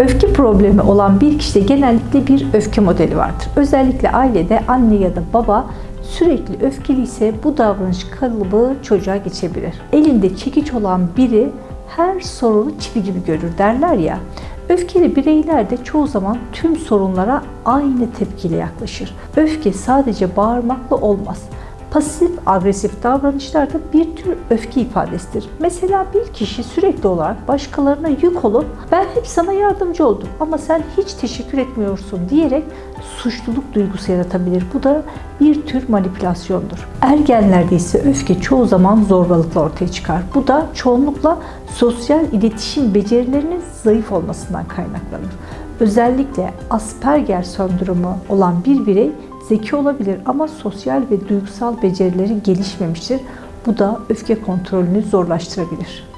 Öfke problemi olan bir kişide genellikle bir öfke modeli vardır. Özellikle ailede anne ya da baba sürekli öfkeli ise bu davranış kalıbı çocuğa geçebilir. Elinde çekiç olan biri her sorunu çivi gibi görür derler ya. Öfkeli bireyler de çoğu zaman tüm sorunlara aynı tepkiyle yaklaşır. Öfke sadece bağırmakla olmaz. Pasif agresif davranışlar da bir tür öfke ifadesidir. Mesela bir kişi sürekli olarak başkalarına yük olup ben hep sana yardımcı oldum ama sen hiç teşekkür etmiyorsun diyerek suçluluk duygusu yaratabilir. Bu da bir tür manipülasyondur. Ergenlerde ise öfke çoğu zaman zorbalıkla ortaya çıkar. Bu da çoğunlukla sosyal iletişim becerilerinin zayıf olmasından kaynaklanır. Özellikle Asperger sendromu olan bir birey zeki olabilir ama sosyal ve duygusal becerileri gelişmemiştir. Bu da öfke kontrolünü zorlaştırabilir.